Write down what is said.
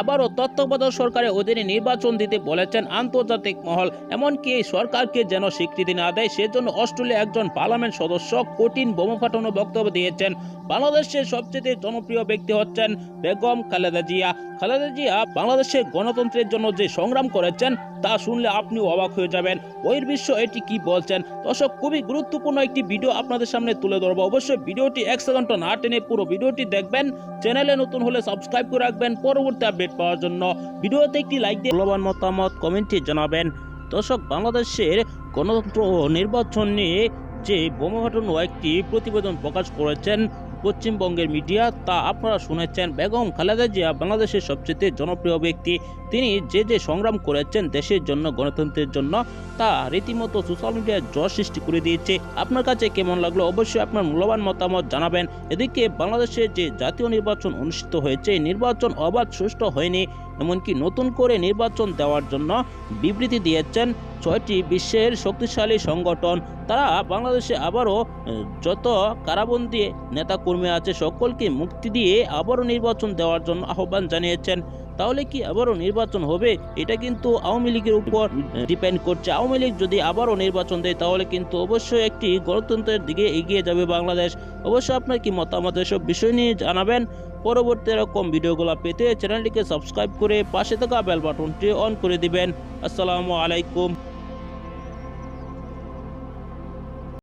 আবারও তত্ত্বাবধায়ক সরকারের অধীনে নির্বাচন দিতে বলেছেন আন্তর্জাতিক মহল। এমনকি এই সরকারকে যেন স্বীকৃতি না দেয়, সেজন্য অস্ট্রেলিয়া একজন পার্লামেন্ট সদস্য কঠিন বোমা ফাটানো বক্তব্য দিয়েছেন। বাংলাদেশের সবচেয়ে জনপ্রিয় ব্যক্তি হচ্ছেন বেগম খালেদা জিয়া। খালেদা জিয়া বাংলাদেশের গণতন্ত্রের জন্য যে সংগ্রাম করেছেন, তা শুনলে আপনি অবাক হয়ে যাবেন। বহির্বিশ্ব এটি কি বলছেন? দর্শক, খুবই গুরুত্বপূর্ণ একটি ভিডিও আপনাদের সামনে তুলে ধরবো। অবশ্যই ভিডিওটি এক সেকেন্ড না টেনে পুরো ভিডিওটি দেখবেন। চ্যানেলে নতুন হলে সাবস্ক্রাইব করে রাখবেন। পরবর্তী আপডেট পাওয়ার জন্য ভিডিওতে একটি লাইক দিয়ে মূল্যবান মতামত কমেন্টে জানাবেন। দর্শক, বাংলাদেশের গণতন্ত্র ও নির্বাচন নিয়ে যে বোমা ফাটানো একটি প্রতিবেদন প্রকাশ করেছেন পশ্চিমবঙ্গের মিডিয়া তা আপনারা শুনেছেন। বেগম খালেদা জিয়া বাংলাদেশের সবচেয়ে জনপ্রিয় ব্যক্তি। তিনি যে যে সংগ্রাম করেছেন দেশের জন্য, গণতন্ত্রের জন্য, তা রীতিমতো সোশ্যাল মিডিয়ায় জ্বর সৃষ্টি করে দিয়েছে। আপনার কাছে কেমন লাগল? অবশ্যই আপনার মূল্যবান মতামত জানাবেন। এদিকে বাংলাদেশে যে জাতীয় নির্বাচন অনুষ্ঠিত হয়েছে, নির্বাচন অবাধ সুষ্ঠু হয়নি। এমনকি নতুন করে নির্বাচন দেওয়ার জন্য বিবৃতি দিয়েছেন ছয়টি বিশ্বের শক্তিশালী সংগঠন। তারা বাংলাদেশে আবারও যত কারাবন্দী নেতাকর্মী আছে, সকলকে মুক্তি দিয়ে আবারও নির্বাচন দেওয়ার জন্য আহ্বান জানিয়েছেন। তাহলে কি আবারও নির্বাচন হবে? এটা কিন্তু আওয়ামী লীগের উপর ডিপেন্ড করছে। আওয়ামী লীগ যদি আবারও নির্বাচন দেয়, তাহলে কিন্তু অবশ্যই একটি গণতন্ত্রের দিকে এগিয়ে যাবে বাংলাদেশ। অবশ্যই আপনার কি মতামত এসব বিষয় নিয়ে জানাবেন? পরবর্তী এরকম ভিডিওগুলো পেতে চ্যানেলটিকে সাবস্ক্রাইব করে পাশে থাকা বেল বাটনটি অন করে দিবেন। আসসালামু আলাইকুম।